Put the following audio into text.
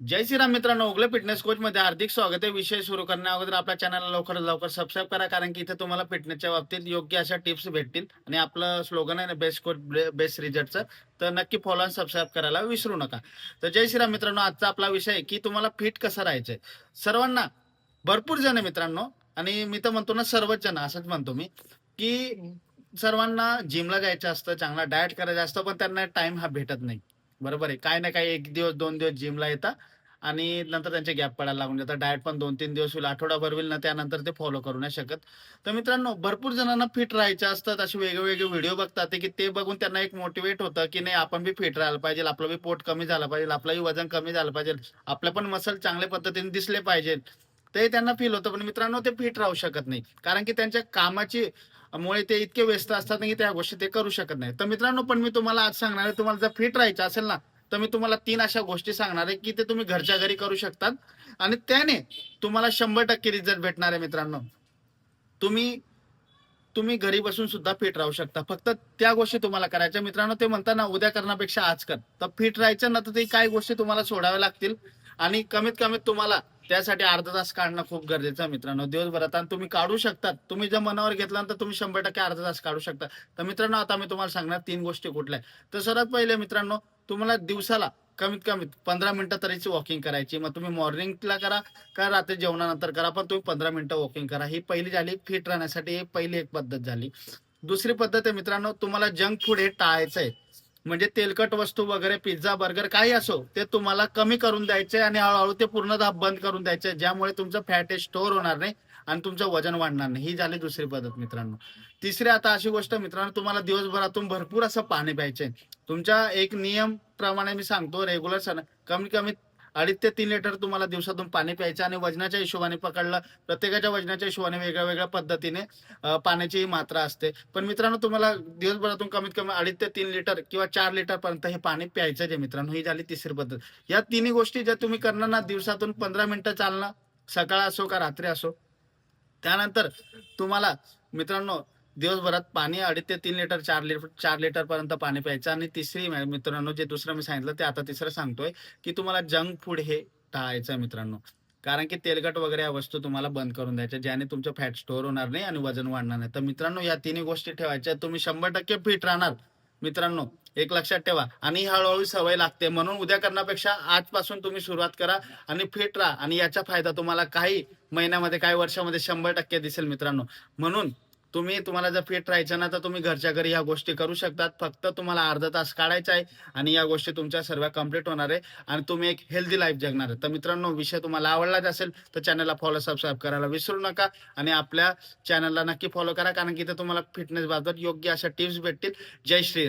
जय श्रीराम मित्रांनो उगले fitness coach मध्ये हार्दिक स्वागत आहे. विषय सुरू करण्या अगोदर आपल्या चॅनलला लवकरात लवकर सबस्क्राईब करा कारण की इथे तुम्हाला फिटनेसच्या बाबतीत योग्य अशा टिप्स भेटतील. आणि आपलं स्लोगन आहे ना बेस्ट कोच बेस्ट रिझल्टचं तर नक्की फॉलो आणि सबस्क्राईब करायला विसरू नका. तर जय श्रीराम मित्रांनो आजचा आपला विषय आहे की तुम्हाला फिट कसं राहायचंय. सर्वांना भरपूर जण आहे मित्रांनो आणि मी तर म्हणतो ना सर्वच जण असंच म्हणतो मी की सर्वांना जिमला जायचं असतं चांगला डाएट करायचं असतं पण त्यांना टाइम हा भेटत नाही. बरोबर आहे. काय ना काय एक दिवस दोन दिवस जिमला येतात आणि नंतर त्यांचे गॅप पडायला लागून जातात. डाएट पण दोन तीन दिवस होईल. आठवडाभर होईल ना त्यानंतर ते फॉलो करू नाही शकत. तर मित्रांनो भरपूर जणांना फिट राहायचे असतात. असे वेगवेगळे व्हिडिओ बघतात. की ते बघून त्यांना एक मोटिवेट होतं की नाही आपण बी फिट राहायला पाहिजे. आपलं बी पोट कमी झालं पाहिजे. आपलंही वजन कमी झालं पाहिजे. आपलं पण मसल चांगल्या पद्धतीने दिसले पाहिजे. ते त्यांना फील होतं पण मित्रांनो ते फिट राहू शकत नाही. कारण की त्यांच्या कामाची मुळे ते इतके व्यस्त असतात की त्या गोष्टी ते करू शकत नाही. तर मित्रांनो पण मी तुम्हाला आज सांगणार आहे तुम्हाला जर फिट राहायचं असेल ना तर मी तुम्हाला तीन अशा गोष्टी सांगणार आहे की ते तुम्ही घरच्या घरी करू शकतात. आणि त्याने तुम्हाला शंभर टक्के रिझल्ट भेटणार आहे मित्रांनो. तुम्ही तुम्ही घरी बसून सुद्धा फिट राहू शकता. फक्त त्या गोष्टी तुम्हाला करायच्या. मित्रांनो ते म्हणतात ना उद्या करण्यापेक्षा आज कर. तर फिट राहायचं ना तर ते काही गोष्टी तुम्हाला सोडाव्या लागतील. आणि कमीत कमीत तुम्हाला त्यासाठी अर्धा तास काढणं खूप गरजेचं आहे मित्रांनो. दिवसभरात. आणि तुम्ही काढू शकतात. तुम्ही जर मनावर घेतला तर तुम्ही शंभर टक्के अर्धा तास काढू शकता. तर मित्रांनो आता मी तुम्हाला सांगणार तीन गोष्टी कुठल्या तर सर्वात पहिले मित्रांनो तुम्हाला दिवसाला कमीत कमी पंधरा मिनिटं तरीची वॉकिंग करायची. मग तुम्ही मॉर्निंगला करा का रात्री जेवणानंतर करा. पण तुम्ही पंधरा मिनिटं वॉकिंग करा. ही पहिली झाली फिट राहण्यासाठी. ही पहिली एक पद्धत झाली. दुसरी पद्धत आहे मित्रांनो तुम्हाला जंक फूड हे टाळायचं आहे. म्हणजे तेलकट वस्तू वगैरे पिझ्झा बर्गर काही असो ते तुम्हाला कमी करून द्यायचे आणि हळूहळू ते पूर्णतः बंद करून द्यायचे ज्यामुळे तुमचं फॅट हे स्टोअर होणार नाही आणि तुमचं वजन वाढणार नाही. ही झाली दुसरी पद्धत मित्रांनो. तिसरी आता अशी गोष्ट मित्रांनो तुम्हाला दिवसभरातून भरपूर असं पाणी प्यायचे तुमच्या एक नियम प्रमाणे मी सांगतो रेग्युलर सण कमीत कमी अडीच ते तीन लिटर तुम्हाला दिवसातून पाणी प्यायचं आणि वजनाच्या हिशोबाने पकडलं प्रत्येकाच्या वजनाच्या हिशोबाने वेगळ्या वेगळ्या पद्धतीने पाण्याचीही पाण्याची मात्रा असते. पण मित्रांनो तुम्हाला दिवसभरातून कमीत कमी अडीच ते तीन लिटर किंवा चार लिटर पर्यंत हे पाणी प्यायचं जे मित्रांनो. ही झाली तिसरी पद्धत. या तिन्ही गोष्टी ज्या तुम्ही करणार ना दिवसातून पंधरा मिनिटं चालणं सकाळ असो का रात्री असो त्यानंतर तुम्हाला मित्रांनो दिवसभरात पाणी अडीच ते तीन लिटर चार लिटर चार लिटर पर्यंत पाणी प्यायचं. आणि तिसरी मित्रांनो जे दुसरं मी सांगितलं ते आता तिसरं सांगतोय की तुम्हाला जंक फूड हे टाळायचं आहे मित्रांनो. कारण की तेलकट वगैरे या वस्तू तुम्हाला बंद करून द्यायच्या ज्याने तुमचं फॅट स्टोअर होणार नाही आणि वजन वाढणार नाही. तर मित्रांनो या तिन्ही गोष्टी ठेवायच्या. तुम्ही शंभर टक्के फिट राहणार. मित्रांनो एक लक्षात ठेवा. आणि हळूहळू सवय लागते. म्हणून उद्या करण्यापेक्षा आजपासून तुम्ही सुरुवात करा आणि फिट राहा. आणि याचा फायदा तुम्हाला काही महिन्यामध्ये काही वर्षामध्ये शंभर टक्के दिसेल मित्रांनो. म्हणून तुम्ही तुम्हाला जर फिट राहायचं ना तर तुम्ही घरच्या घरी ह्या गोष्टी करू शकतात. फक्त तुम्हाला अर्धा तास काढायचा आहे आणि या गोष्टी तुमच्या सर्व कंप्लीट होणार आहे. आणि तुम्ही एक हेल्दी लाईफ जगणार आहे. तर मित्रांनो विषय तुम्हाला आवडलाच असेल तर चॅनलला फॉलो सबस्क्राईब करायला विसरू नका. आणि आपल्या चॅनलला नक्की फॉलो करा कारण की इथे तुम्हाला फिटनेस बाबत योग्य अशा टिप्स भेटतील. जय श्री